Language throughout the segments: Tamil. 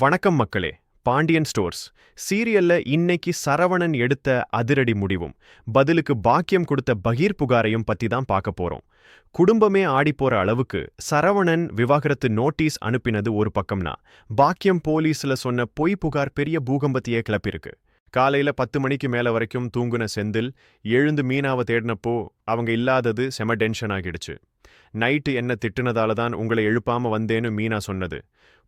வணக்கம் மக்களே. பாண்டியன் ஸ்டோர்ஸ். சீரியல்ல இன்னைக்கு சரவணன் எடுத்த அதிரடி முடிவும் பதிலுக்கு பாக்கியம் கொடுத்த பகீர் புகாரையும் பத்தி தான் பார்க்க போறோம். குடும்பமே ஆடிப்போற அளவுக்கு சரவணன் விவாகரத்து நோட்டீஸ் அனுப்பினது ஒரு பக்கம்னா பாக்கியம் போலீஸ்ல சொன்ன பொய் புகார் பெரிய பூகம்பத்தையே கிளப்பிருக்கு காலையில பத்து மணிக்கு மேல வரைக்கும் தூங்குன செந்தில் எழுந்து மீனாவை தேடினப்போ அவங்க இல்லாதது செம டென்ஷன் ஆகிடுச்சு. நைட்டு என்ன திட்டுனதால தான் உங்களை எழுப்பாம வந்தேன்னு மீனா சொன்னது.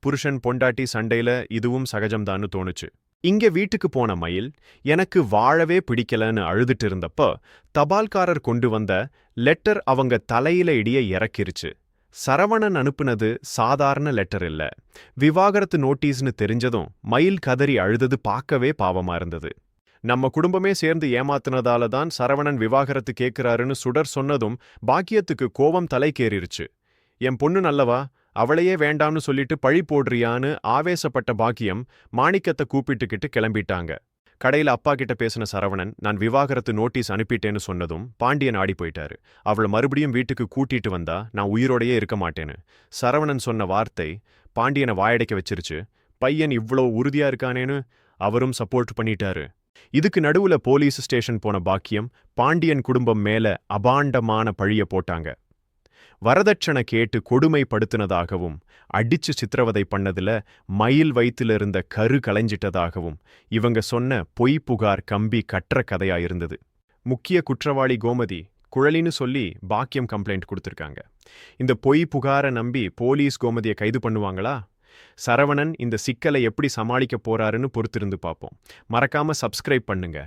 புருஷன் பொண்டாட்டி சண்டையில இதுவும் சகஜம்தான்னு தோணுச்சு. இங்க வீட்டுக்கு போன மயில் எனக்கு வாழவே பிடிக்கலன்னு அழுதுட்டு இருந்தப்ப தபால்காரர் கொண்டு வந்த லெட்டர் அவங்க தலையில இடிய இறக்கிருச்சு. சரவணன் அனுப்புனது சாதாரண லெட்டர் இல்ல. விவாகரத்து நோட்டீஸ்னு தெரிஞ்சதும் மயில் கதறி அழுதது பார்க்கவே பாவமா இருந்தது. நம்ம குடும்பமே சேர்ந்து ஏமாத்துனதால தான் சரவணன் விவாகரத்து கேட்கிறாருன்னு சுடர் சொன்னதும் பாக்கியத்துக்கு கோவம் தலைக்கேறிருச்சு. என் பொண்ணு நல்லவா? அவளையே வேண்டாம்னு சொல்லிட்டு பழி போடுறியான்னு ஆவேசப்பட்ட பாக்கியம் மாணிக்கத்தை கூப்பிட்டுக்கிட்டு கிளம்பிட்டாங்க. கடையில அப்பா கிட்ட பேசின சரவணன் நான் விவாகரத்து நோட்டீஸ் அனுப்பிட்டேன்னு சொன்னதும் பாண்டியன் ஆடி போயிட்டாரு. அவளை மறுபடியும் வீட்டுக்கு கூட்டிட்டு வந்தா நான் உயிரோடையே இருக்க மாட்டேன்னு. சரவணன் சொன்ன வார்த்தை பாண்டியனை வாயடைக்க வச்சிருச்சு. பையன் இவ்ளோ உறுதியா இருக்கானேன்னு அவரும் சப்போர்ட் பண்ணிட்டாரு. இதுக்கு நடுவுல போலீஸ் ஸ்டேஷன் போன பாக்கியம் பாண்டியன் குடும்பம் மேல அபாண்டமான பழிய போட்டாங்க. வரதட்சணை கேட்டு கொடுமைப்படுத்தினதாகவும் அடிச்சு சித்திரவதை பண்ணதுல மயில் வயித்துல இருந்த கரு களைஞ்சிட்டதாகவும் இவங்க சொன்ன பொய் புகார் கம்பி கற்ற கதையா இருந்தது. முக்கிய குற்றவாளி கோமதி குழலின்னு சொல்லி பாக்கியம் கம்ப்ளைண்ட் கொடுத்துருக்காங்க. இந்த பொய் புகாரை நம்பி போலீஸ் கோமதியை கைது பண்ணுவாங்களா? சரவணன் இந்த சிக்கலை எப்படி சமாளிக்க போறாருன்னு பொறுத்திருந்து பார்ப்போம். மறக்காம சப்ஸ்கிரைப் பண்ணுங்க.